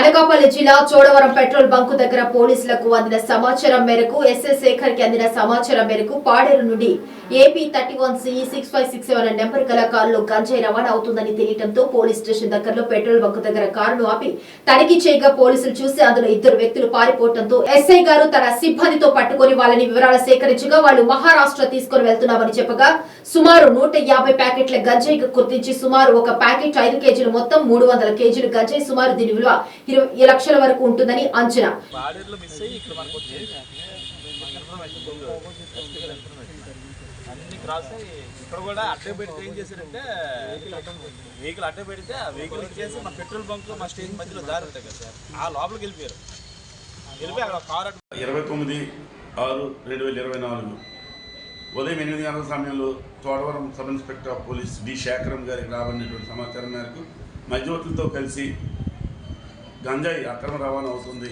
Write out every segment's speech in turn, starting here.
అనకాపల్లి జిల్లా Chodavaram petrol bunk దగ్గర పోలీసులకు అందిన సమాచారం మేరకు ఎస్ఎస్ శేఖర్కి అందిన సమాచారం మేరకు పాడేరు నుండి AP thirty one CE six five six seven number గల కారులో గంజాయి రవాణా అవుతుందని తెలియటంతో పోలీస్ స్టేషన్ దగ్గరలో పెట్రోల్ బంకు దగ్గర కారును ఆపి తనిఖీ చేయగా పోలీసులు చూసి అందులో ఇద్దరు వ్యక్తులు పారిపోవడంతో ఎస్ఐ గారు తన సిబ్బందితో పట్టుకుని వాళ్ళని వివరాలు సేకరించగా వాళ్ళు మహారాష్ట్ర తీసుకుని వెళ్తున్నామని చెప్పగా సుమారు నూట యాభై ప్యాకెట్ల గంజాయి గుర్తించి సుమారు ఒక ప్యాకెట్ ఐదు కేజీలు మొత్తం మూడు వందల కేజీలు గంజాయి సుమారు దీని విలువ ఇరవై లక్షల వరకు ఉంటుందని అంచనా. బాడీలో మిస్ అయ్యి ఇక్కడ అన్ని క్రాస్ కూడా అడ్డే పెడితే ఏం చేశారంటే వెహికల్ అడ్డే పెడితే ఆ వెహికల్ ఇచ్చేసి మన పెట్రోల్ బంక్ మా స్టేషన్ మధ్యలో దారి ఉంటాయి కదా సార్. ఆ లోపలికి వెళ్ళిపోయారు. వెళ్ళిపోయి అక్కడ కార్ అడ్డు ఇరవై తొమ్మిది ఆరు రెండు వేల ఇరవై నాలుగు ఉదయం ఎనిమిది గంటల సమయంలో Chodavaram sub inspector of police D. Sekharam గారికి రాబడినటువంటి సమాచారం మేరకు మధ్యవర్తులతో కలిసి గంజాయి అక్రమ రవాణా అవుతుంది.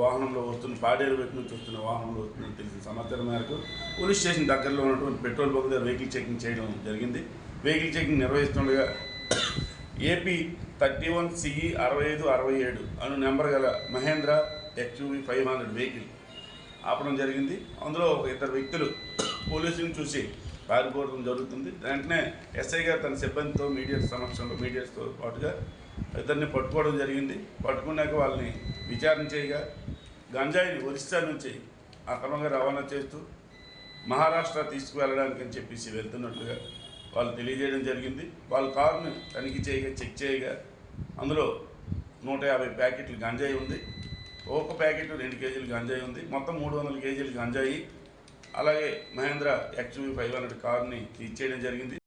వాహనంలో వస్తున్న పాడేరు వైపు నుంచి వస్తున్న వాహనంలో వస్తుందని తెలిసిన సమాచారం మేరకు పోలీస్ స్టేషన్ దగ్గరలో ఉన్నటువంటి పెట్రోల్ బంక్ దగ్గర వెహికల్ చెకింగ్ చేయడం జరిగింది. వెహికల్ చెకింగ్ నిర్వహిస్తుండగా ఏపీ థర్టీ వన్ సిఈ అరవై ఐదు అరవై ఏడు అను నెంబర్ గల Mahindra XUV five hundred vehicle ఆపడం జరిగింది. అందులో ఒక ఇద్దరు వ్యక్తులు పోలీసులను చూసి పారిపోవడం జరుగుతుంది. వెంటనే ఎస్ఐ గారు తన సిబ్బందితో మీడియా సమక్షంలో మీడియాతో పాటుగా ఇద్దరిని పట్టుకోవడం జరిగింది. పట్టుకున్నాక వాళ్ళని విచారణ చేయగా గంజాయిని ఒరిస్సా నుంచి అక్రమంగా రవాణా చేస్తూ మహారాష్ట్ర తీసుకువెళ్ళడానికి అని చెప్పేసి వెళ్తున్నట్లుగా వాళ్ళు తెలియజేయడం జరిగింది. వాళ్ళ కారును తనిఖీ చేయగా చెక్ చేయగా అందులో నూట యాభై ప్యాకెట్లు గంజాయి ఉంది. ఒక ప్యాకెట్ రెండు కేజీలు గంజాయి ఉంది. మొత్తం మూడు వందల కేజీలు గంజాయి అలాగే మహేంద్ర ఎక్స్యూవీ ఫైవ్ హండ్రెడ్ కార్ని ఇచ్చేయడం జరిగింది.